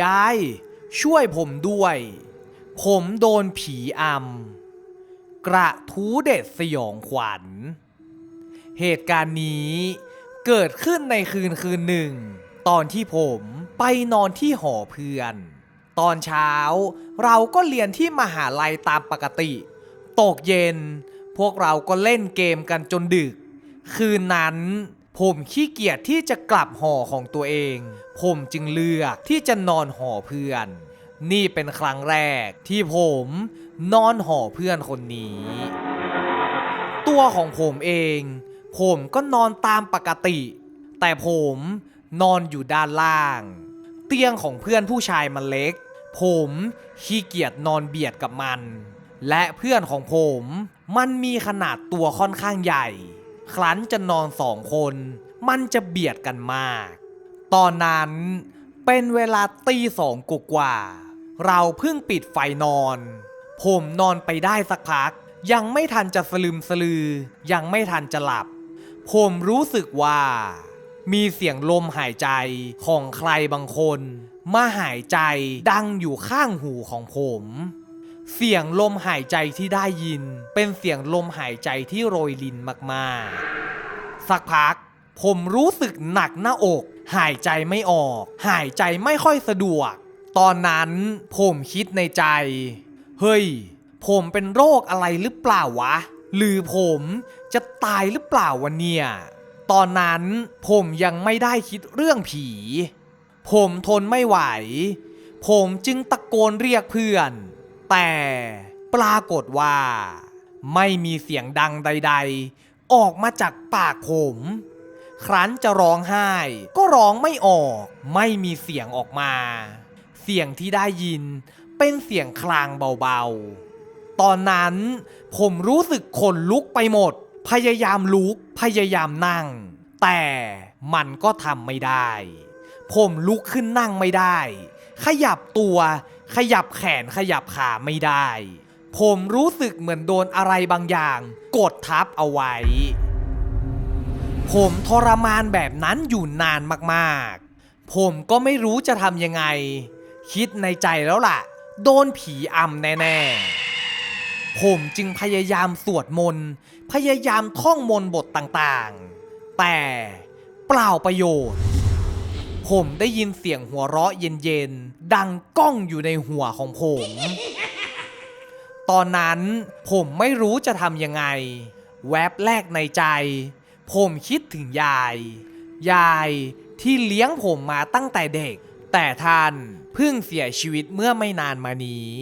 ยาย ช่วยผมด้วย ผมโดนผีอำ กระทูเด็ดสยองขวัญ เหตุการณ์นี้เกิดขึ้นในคืนคืนหนึ่ง ตอนที่ผมไปนอนที่หอเพื่อน ตอนเช้าเราก็เรียนที่มหาลัยตามปกติ ตกเย็น พวกเราก็เล่นเกมกันจนดึก คืนนั้น ผมขี้เกียจที่จะกลับหอของตัวเอง ผมจึงเลือกที่จะนอนหอเพื่อน นี่เป็นครั้งแรกที่ผมนอนหอเพื่อนคนนี้ ตัวของผมเอง ผมก็นอนตามปกติ แต่ผมนอนอยู่ด้านล่าง เตียงของเพื่อนผู้ชายมันเล็ก ผมขี้เกียจนอนเบียดกับมัน และเพื่อนของผมมันมีขนาดตัวค่อนข้างใหญ่ ครั้นจะนอนสองคน มันจะเบียดกันมาก ตอนนั้นเป็นเวลาตีสองกว่า เราเพิ่งปิดไฟนอน ผมนอนไปได้สักพัก ยังไม่ทันจะสลืมสลือ ยังไม่ทันจะหลับ ผมรู้สึกว่า มีเสียงลมหายใจของใครบางคน มาหายใจดังอยู่ข้างหูของผม เสียงลมหายใจที่ได้ยิน เป็นเสียงลมหายใจที่โรยลินมากๆ สักพัก ผมรู้สึกหนักหน้าอก หายใจไม่ออก หายใจไม่ค่อยสะดวก ตอนนั้นผมคิดในใจ เฮ้ย ผมเป็นโรคอะไรหรือเปล่าวะ หรือผมจะตายหรือเปล่าวะเนี่ย ตอนนั้นผมยังไม่ได้คิดเรื่องผี ผมทนไม่ไหว ผมจึงตะโกนเรียกเพื่อน แต่ปรากฏว่า ไม่มีเสียงดังใด ๆ ออกมาจากปากผม ครั้นจะร้องไห้ ก็ร้องไม่ออก ไม่มีเสียงออกมา เสียงที่ได้ยินเป็นเสียงคลางเบาๆ ตอนนั้นผมรู้สึกขนลุกไปหมด พยายามลุก พยายามนั่ง แต่มันก็ทำไม่ได้ ผมลุกขึ้นนั่งไม่ได้ ขยับตัว ขยับแขนขยับขาไม่ได้ ผมรู้สึกเหมือนโดนอะไรบางอย่าง กดทับเอาไว้ ผมทรมานแบบนั้นอยู่นานมากๆ ผมก็ไม่รู้จะทำยังไง คิดในใจแล้วล่ะ โดนผีอำแน่ๆ ผมจึงพยายามสวดมนต์พยายามท่องมนต์บทต่างๆ แต่เปล่าประโยชน์ ผมได้ยินเสียงหัวเราะเย็นๆ ดังก้องอยู่ในหัวของผม ตอนนั้นผมไม่รู้จะทำยังไง แวบแรกในใจ ผมคิดถึงยาย ยายที่เลี้ยงผมมาตั้งแต่เด็ก แต่ท่านเพิ่งเสียชีวิตเมื่อไม่นานมานี้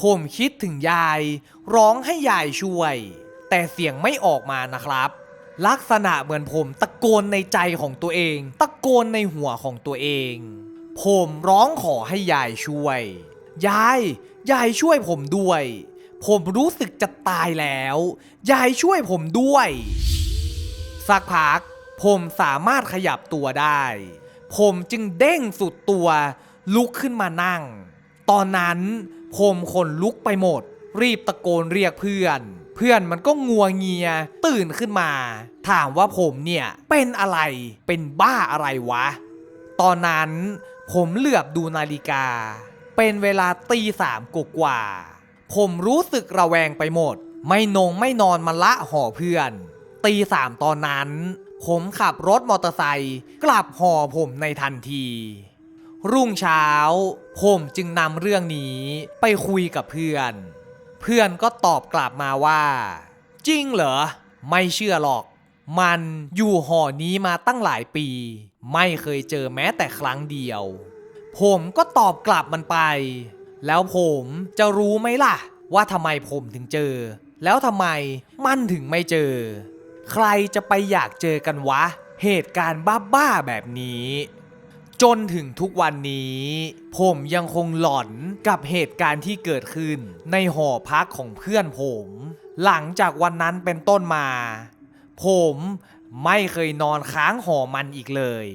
ผมคิดถึงยาย ร้องให้ยายช่วย แต่เสียงไม่ออกมานะครับ ลักษณะเหมือนผมตะโกนในใจของตัวเอง ตะโกนในหัวของตัวเอง ผมร้องขอให้ยายช่วย ยาย ยายช่วยผมด้วย ผมรู้สึกจะตายแล้ว ยายช่วยผมด้วย สักพัก ผมสามารถขยับตัวได้ ผมจึงเด้งสุดตัว ลุกขึ้นมานั่ง ตอนนั้นผมขนลุกไปหมด รีบตะโกนเรียกเพื่อน พื่อนมันก็งัวเงีย ตื่นขึ้นมา ถามว่าผมเนี่ย เป็นอะไรเป็นบ้าอะไรวะ ตอนนั้นผมเหลือบดูนาฬิกา เป็นเวลาตีสามกว่า ผมรู้สึกระแวงไปหมด ไม่นงไม่นอนมาละหอเพื่อน ตีสามตอนนั้น ผมขับรถมอเตอร์ไซค์กลับหอผมในทันที รุ่งเช้า ผมจึงนำเรื่องนี้ไปคุยกับเพื่อน เพื่อนก็ตอบกลับมาว่า จริงเหรอ ไม่เชื่อหรอก มันอยู่หอนี้มาตั้งหลายปี ไม่เคยเจอแม้แต่ครั้งเดียว ผมก็ตอบกลับมันไป แล้วผมจะรู้ไหมล่ะ ว่าทำไมผมถึงเจอ แล้วทำไมมันถึงไม่เจอ ใครจะไปอยากเจอกันวะ เหตุการณ์บ้าๆแบบนี้ จนถึงทุกวันนี้ ผมยังคงหลอนกับเหตุการณ์ที่เกิดขึ้น ในหอพักของเพื่อนผม หลังจากวันนั้นเป็นต้นมา ผมไม่เคยนอนค้างหอมันอีกเลย